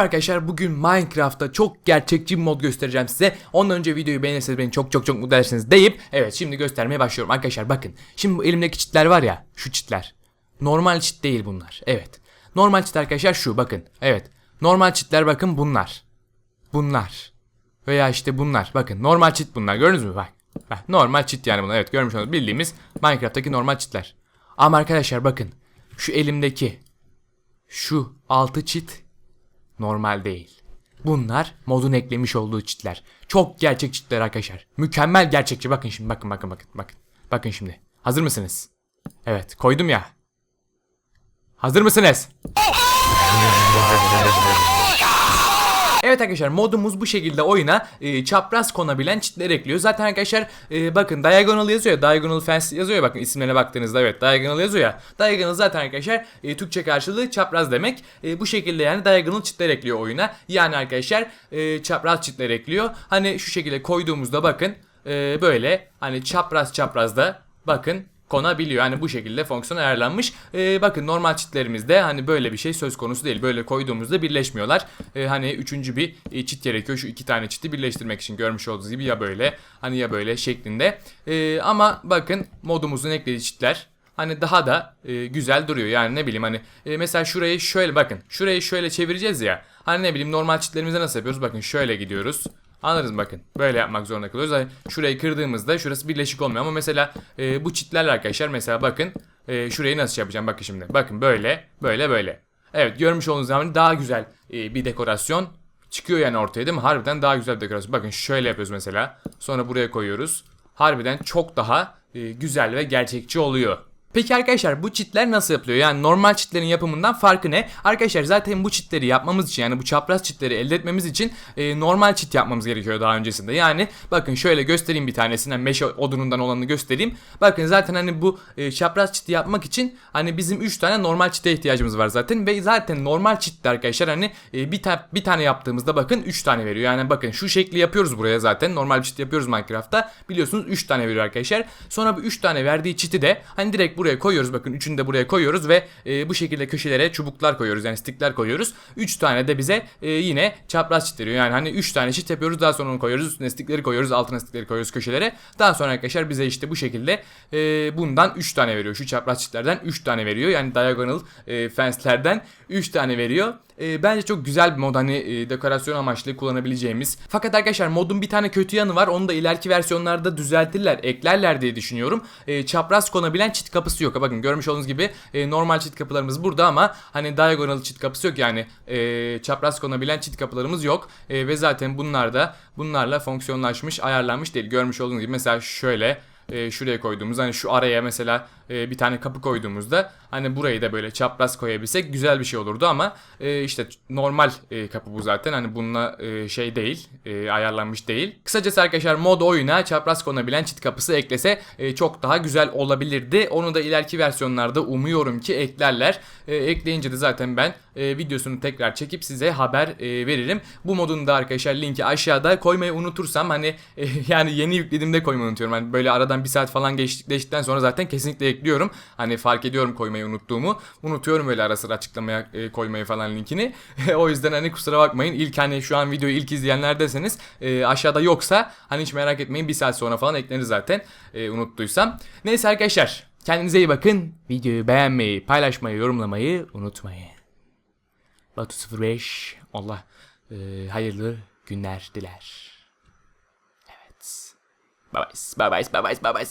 Merhaba arkadaşlar bugün Minecraft'ta çok gerçekçi bir mod göstereceğim size. Ondan önce videoyu beğenirseniz beni çok çok çok mutlu edersiniz deyip evet şimdi göstermeye başlıyorum arkadaşlar bakın. Şimdi bu elimdeki çitler var ya şu çitler. Normal çit değil bunlar evet. Normal çit arkadaşlar şu bakın evet. Normal çitler bakın bunlar. Bunlar. Veya işte bunlar bakın normal çit bunlar gördünüz mü bak. Bak, normal çit yani bunlar evet görmüş olduğunuz bildiğimiz Minecraft'taki normal çitler. Ama arkadaşlar bakın şu elimdeki şu altı çit normal değil. Bunlar modun eklemiş olduğu çitler. Çok gerçek çitler arkadaşlar. Mükemmel gerçekçi. Bakın şimdi bakın bakın bakın bakın. Bakın şimdi. Hazır mısınız? Evet koydum ya. Hazır mısınız? Evet arkadaşlar modumuz bu şekilde oyuna e, çapraz konabilen çitler ekliyor. Zaten arkadaşlar e, bakın diagonal yazıyor ya diagonal fence yazıyor ya bakın isimlerine baktığınızda evet diagonal yazıyor ya. Diagonal zaten arkadaşlar e, Türkçe karşılığı çapraz demek. E, bu şekilde yani diagonal çitler ekliyor oyuna. Yani arkadaşlar e, çapraz çitler ekliyor. Hani şu şekilde koyduğumuzda bakın e, böyle hani çapraz çapraz da bakın konabiliyor. Yani bu şekilde fonksiyon ayarlanmış. Ee, bakın normal çitlerimizde hani böyle bir şey söz konusu değil. Böyle koyduğumuzda birleşmiyorlar. Ee, hani üçüncü bir e, çit gerekiyor. Şu iki tane çiti birleştirmek için görmüş olduğunuz gibi ya böyle hani ya böyle şeklinde. Ee, ama bakın modumuzun eklediği çitler hani daha da e, güzel duruyor. Yani ne bileyim hani e, mesela şurayı şöyle bakın. Şurayı şöyle çevireceğiz ya. Hani ne bileyim normal çitlerimizde nasıl yapıyoruz? Bakın şöyle gidiyoruz. Anladınız mı? bakın. Böyle yapmak zorunda kalıyoruz. Yani şurayı kırdığımızda şurası birleşik olmuyor. Ama mesela e, bu çitlerle arkadaşlar mesela bakın e, şurayı nasıl şey yapacağım bakın şimdi. Bakın böyle böyle böyle. Evet görmüş olduğunuz zaman daha güzel e, bir dekorasyon çıkıyor yani ortaya değil mi? Harbiden daha güzel bir dekorasyon. Bakın şöyle yapıyoruz mesela. Sonra buraya koyuyoruz. Harbiden çok daha e, güzel ve gerçekçi oluyor. Peki arkadaşlar bu çitler nasıl yapılıyor? Yani normal çitlerin yapımından farkı ne? Arkadaşlar zaten bu çitleri yapmamız için yani bu çapraz çitleri elde etmemiz için e, normal çit yapmamız gerekiyor daha öncesinde. Yani bakın şöyle göstereyim bir tanesinden meşe odunundan olanı göstereyim. Bakın zaten hani bu e, çapraz çiti yapmak için hani bizim 3 tane normal çite ihtiyacımız var zaten ve zaten normal çitte arkadaşlar hani e, bir, ta- bir tane yaptığımızda bakın 3 tane veriyor. Yani bakın şu şekli yapıyoruz buraya zaten normal çit yapıyoruz Minecraft'ta. Biliyorsunuz 3 tane veriyor arkadaşlar. Sonra bu 3 tane verdiği çiti de hani direkt buraya koyuyoruz. Bakın üçünü de buraya koyuyoruz ve e, bu şekilde köşelere çubuklar koyuyoruz. Yani stickler koyuyoruz. 3 tane de bize e, yine çapraz çit veriyor. Yani hani 3 tane çit yapıyoruz. Daha sonra onu koyuyoruz. Üstüne stickleri koyuyoruz. Altına stickleri koyuyoruz köşelere. Daha sonra arkadaşlar bize işte bu şekilde e, bundan 3 tane veriyor. Şu çapraz çitlerden 3 tane veriyor. Yani diagonal e, fence'lerden 3 tane veriyor. E, bence çok güzel bir mod hani e, dekorasyon amaçlı kullanabileceğimiz. Fakat arkadaşlar modun bir tane kötü yanı var. Onu da ileriki versiyonlarda düzeltirler, eklerler diye düşünüyorum. E, çapraz konabilen çit kapısı yok. Bakın görmüş olduğunuz gibi e, normal çit kapılarımız burada ama hani diagonal çit kapısı yok yani e, çapraz konabilen çit kapılarımız yok. E, ve zaten bunlar da bunlarla fonksiyonlaşmış, ayarlanmış değil. Görmüş olduğunuz gibi mesela şöyle e, şuraya koyduğumuz hani şu araya mesela e, bir tane kapı koyduğumuzda hani burayı da böyle çapraz koyabilsek güzel bir şey olurdu ama e, işte normal e, kapı bu zaten hani bununla e, şey değil e, ayarlanmış değil. Kısacası arkadaşlar mod oyuna çapraz konabilen çit kapısı eklese e, çok daha güzel olabilirdi. Onu da ileriki versiyonlarda umuyorum ki eklerler. E, ekleyince de zaten ben e, videosunu tekrar çekip size haber e, veririm. Bu modun da arkadaşlar linki aşağıda koymayı unutursam hani e, yani yeni yüklediğimde koymayı unutuyorum. Hani böyle aradan bir saat falan geçtik, geçtikten sonra zaten kesinlikle ekliyorum. Hani fark ediyorum koymayı unuttuğumu. Unutuyorum böyle ara sıra açıklamaya e, koymayı falan linkini. o yüzden hani kusura bakmayın. İlk hani şu an videoyu ilk izleyenlerdeseniz e, aşağıda yoksa hani hiç merak etmeyin bir saat sonra falan eklenir zaten e, unuttuysam. Neyse arkadaşlar kendinize iyi bakın. Videoyu beğenmeyi, paylaşmayı, yorumlamayı unutmayın. Batu 05 Allah e, hayırlı günler diler. Evet. Bye bye. Bye bye. Bye bye.